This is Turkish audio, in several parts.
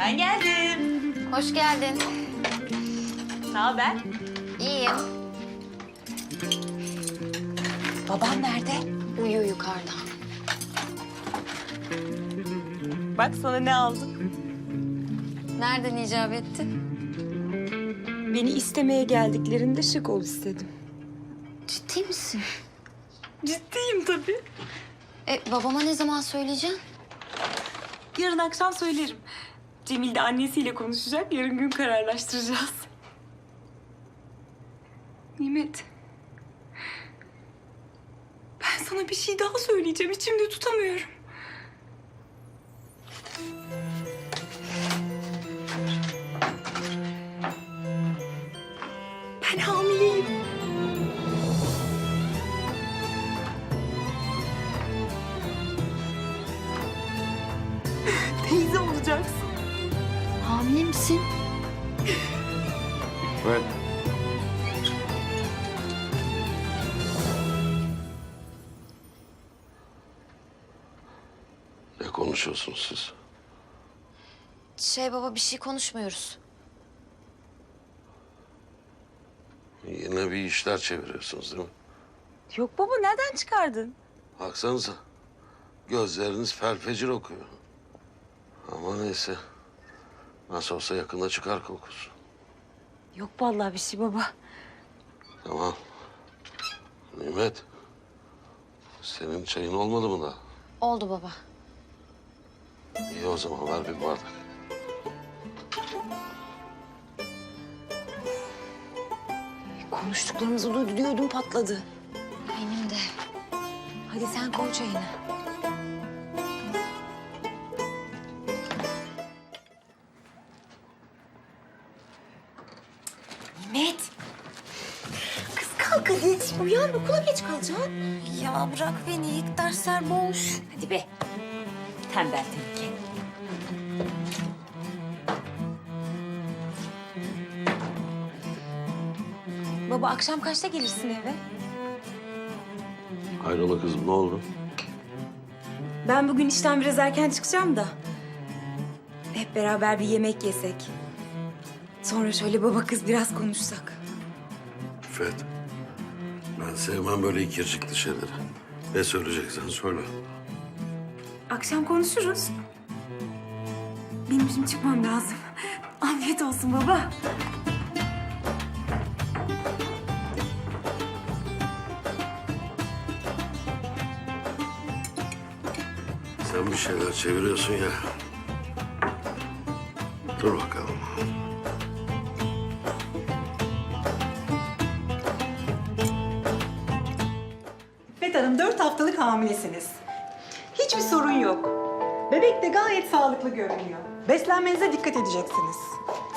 Ben geldim. Hoş geldin. Ne haber? İyiyim. Babam nerede? Uyuyor yukarıda. Bak sana ne aldım. Nereden icap etti? Beni istemeye geldiklerinde şık ol istedim. Ciddi misin? Ciddiyim tabii. E, babama ne zaman söyleyeceksin? Yarın akşam söylerim. Cemil de annesiyle konuşacak. Yarın gün kararlaştıracağız. Nimet. Ben sana bir şey daha söyleyeceğim. İçimde tutamıyorum. Konuşuyorsunuz siz? Şey baba bir şey konuşmuyoruz. Yine bir işler çeviriyorsunuz değil mi? Yok baba nereden çıkardın? Baksanıza. Gözleriniz felfecir okuyor. Ama neyse. Nasıl olsa yakında çıkar kokusu. Yok vallahi bir şey baba. Tamam. Nimet. Senin çayın olmadı mı daha? Oldu baba. İyi o zaman ver bir bardak. Konuştuklarımızı duydu diyordum patladı. Benim de. Hadi sen koy çayını. Nimet. Kız kalk hadi. Uyan okula geç kalacaksın. Ya bırak beni ilk dersler boş. Hadi be. Tembel tehlike. Baba akşam kaçta gelirsin eve? Hayrola kızım ne oldu? Ben bugün işten biraz erken çıkacağım da. Hep beraber bir yemek yesek. Sonra şöyle baba kız biraz konuşsak. Fet. Ben sevmem böyle ikircikli şeyleri. Ne söyleyeceksen söyle. Akşam konuşuruz. Benim şimdi çıkmam lazım. Afiyet olsun baba. Bir şeyler çeviriyorsun ya. Dur bakalım. Bet Hanım dört haftalık hamilesiniz. Hiçbir sorun yok. Bebek de gayet sağlıklı görünüyor. Beslenmenize dikkat edeceksiniz.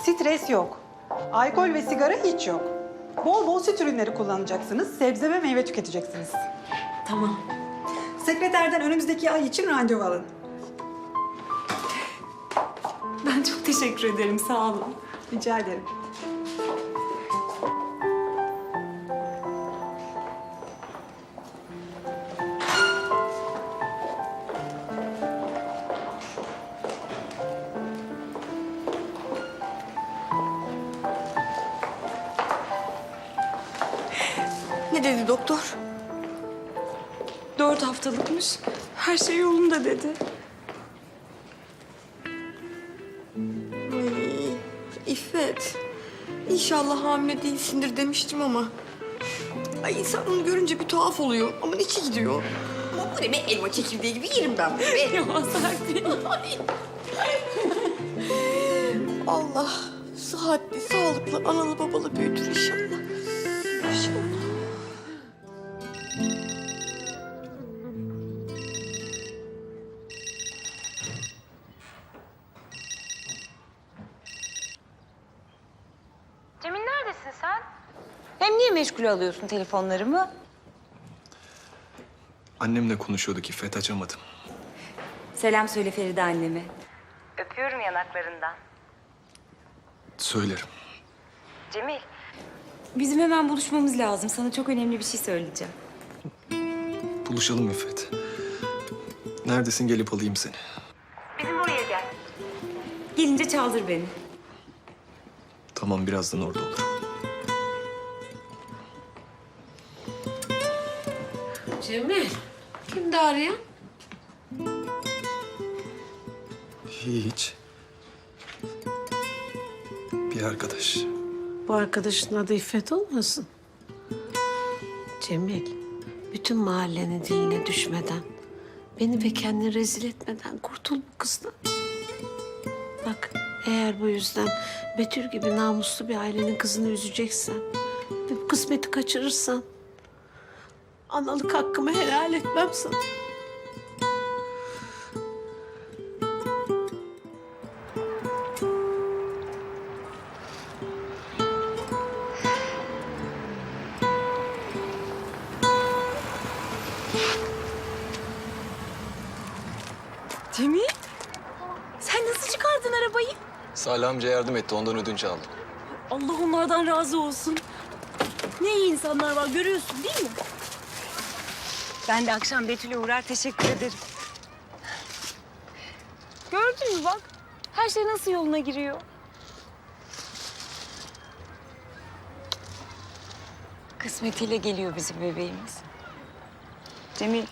Stres yok. Alkol ve sigara hiç yok. Bol bol süt ürünleri kullanacaksınız. Sebze ve meyve tüketeceksiniz. Tamam. Sekreterden önümüzdeki ay için randevu alın. Ben çok teşekkür ederim. Sağ olun. Rica ederim. Ne dedi doktor? Dört haftalıkmış. Her şey yolunda dedi. Ay, İffet. İnşallah hamile değilsindir demiştim ama. Ay insan onu görünce bir tuhaf oluyor. Ama içi gidiyor. Ama bu ne be elma çekirdeği gibi yerim ben bunu be. Değil. Allah sıhhatli, sağlıklı, analı babalı büyütür. İnşallah. Meşgul alıyorsun telefonlarımı? Annemle konuşuyorduk İffet açamadım. Selam söyle Feride anneme. Öpüyorum yanaklarından. Söylerim. Cemil. Bizim hemen buluşmamız lazım. Sana çok önemli bir şey söyleyeceğim. Buluşalım İffet. Neredesin gelip alayım seni. Bizim oraya gel. Gelin geçince çaldır beni. Tamam birazdan orada olurum. Cemil, kimdi arayan? Hiç. Bir arkadaş. Bu arkadaşın adı İffet olmasın? Cemil, bütün mahallenin diline düşmeden, beni ve kendini rezil etmeden kurtul bu kızdan. Bak, eğer bu yüzden Betül gibi namuslu bir ailenin kızını üzeceksen ve bu kısmeti kaçırırsan, analık hakkımı helal etmem sana. Cemil, sen nasıl çıkardın arabayı? Salih amca yardım etti ondan ödünç aldım. Allah onlardan razı olsun. Ne iyi insanlar var görüyorsun değil mi? Ben de akşam Betül'e uğrar teşekkür ederim. Gördün mü bak? Her şey nasıl yoluna giriyor. Kısmetiyle geliyor bizim bebeğimiz. Cemil,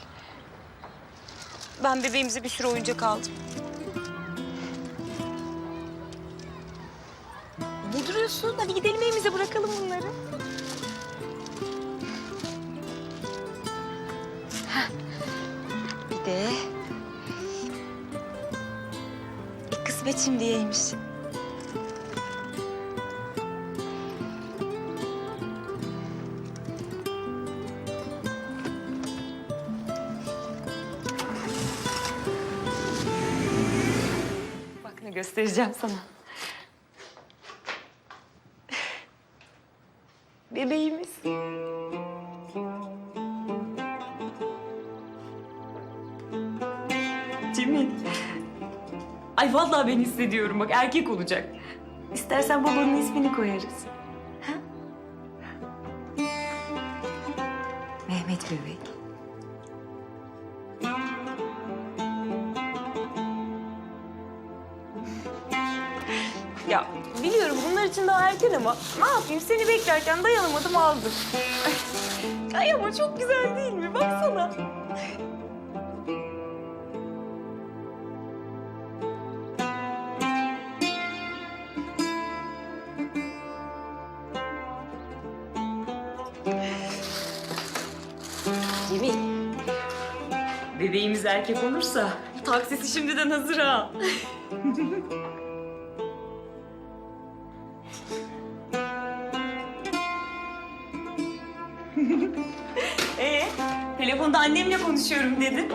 ben bebeğimize bir sürü oyuncak aldım. Ne duruyorsun? Hadi gidelim evimize bırakalım bunları. İlk kısmet şimdiyeymiş. Bak ne göstereceğim sana. Bebeğimiz. Vallahi ben hissediyorum bak erkek olacak. İstersen babanın ismini koyarız. Ha? Mehmet bebek. Ya biliyorum bunlar için daha erken ama ne yapayım seni beklerken dayanamadım aldım. Ay ama çok güzel değil mi? Baksana. Erkek olursa taksisi şimdiden hazır ha. Ee, telefonda annemle konuşuyorum dedin.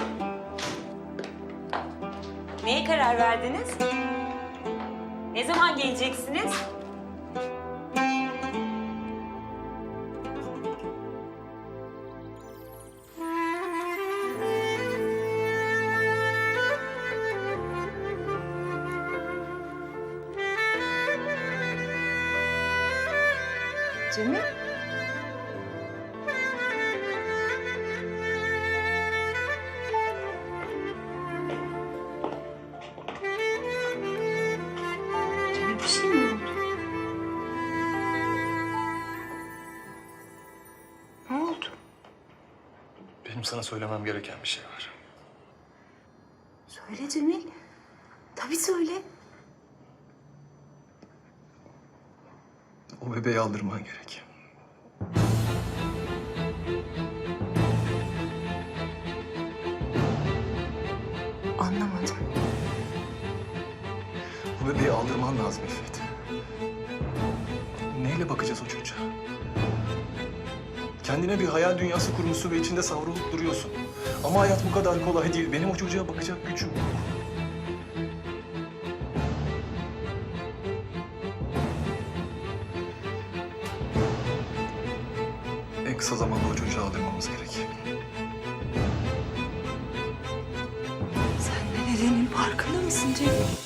Neye karar verdiniz? Ne zaman geleceksiniz? Şey mi oldu? Ne oldu? Benim sana söylemem gereken bir şey var. Söyle Cemil. Tabii söyle. O bebeği aldırman gerek. O bebeği aldırman lazım İffet. Neyle bakacağız o çocuğa? Kendine bir hayal dünyası kurmuşsun ve içinde savrulup duruyorsun. Ama hayat bu kadar kolay değil. Benim o çocuğa bakacak gücüm yok. En kısa zamanda o çocuğu aldırmamız gerek. Sen ne dediğinin farkında mısın Cemil?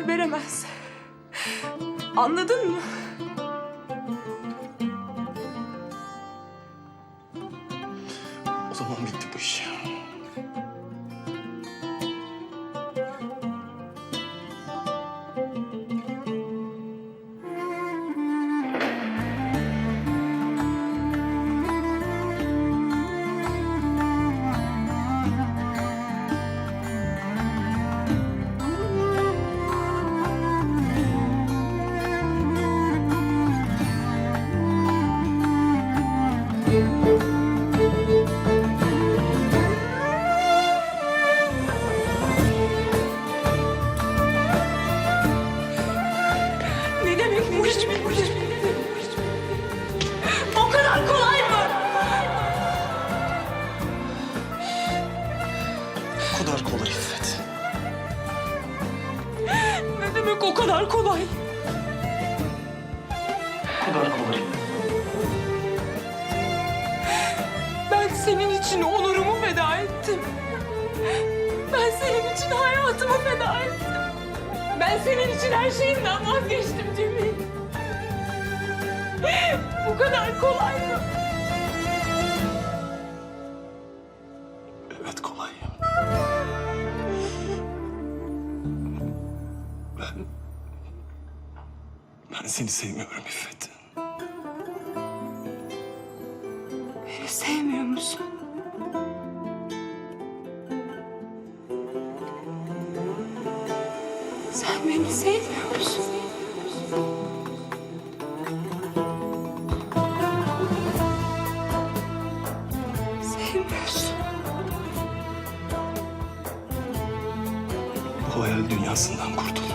zarar veremez. Anladın mı? O zaman bitti bu iş. Kadar kolay mı? Evet kolay. Ben... Ben seni sevmiyorum İffet. Dünyasından kurtul.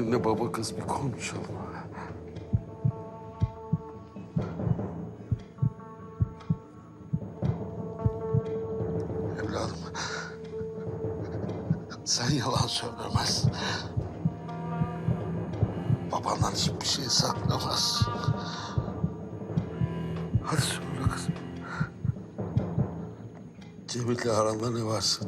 Seninle baba kız bir konuşalım. Evladım. Sen yalan söylemezsin. Babandan hiçbir şey saklamaz. Hadi söyle kızım. Cemil'le aranda ne varsa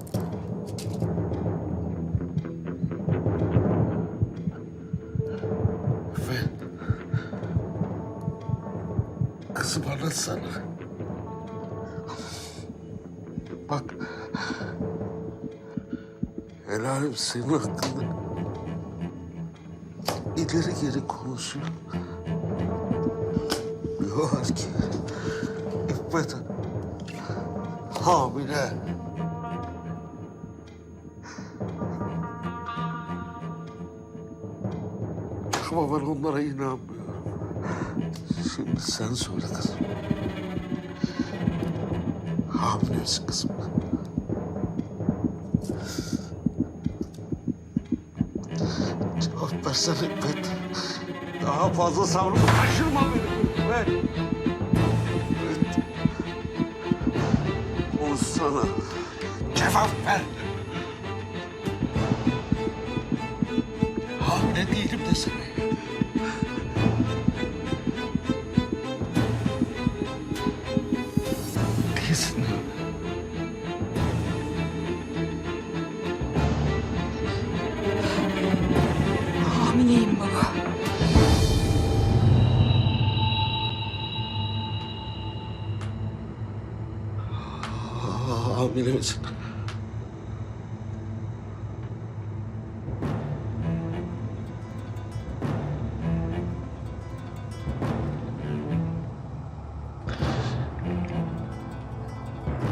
sana. Bak. Helalim senin hakkında. İleri geri konuşuyor. Diyorlar ki İffet hamile. Ama ben onlara inanmıyorum. Şimdi sen söyle kızım. Hamile misin kızım? Cevap versene İffet. Daha fazla sabrımı taşırma benim İffet. İffet. Konuşsana. Cevap ver. Hamile değilim desene.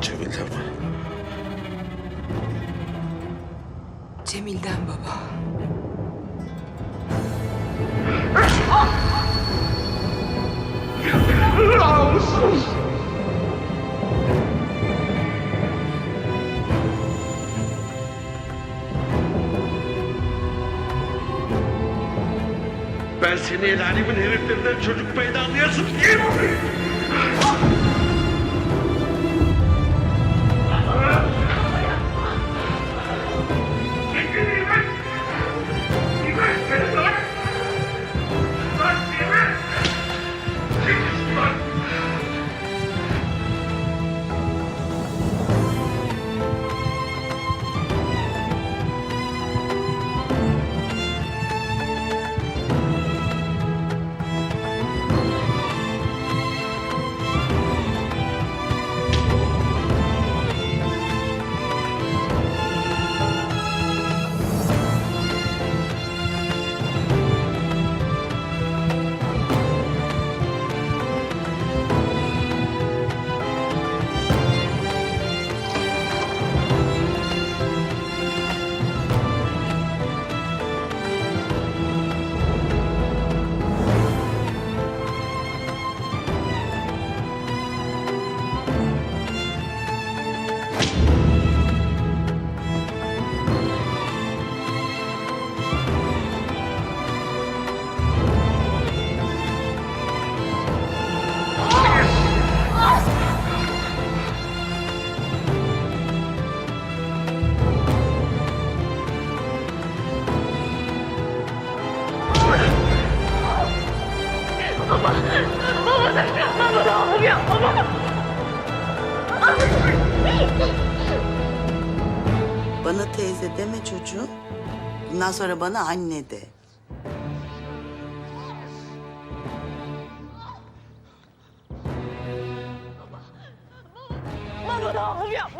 Cemil'den mi? Cemil'den baba. Ben seni el alemin heriflerinden çocuk değil mi? Bana teyze deme çocuğum. Bundan sonra bana anne de. Baba ne olur yapma baba.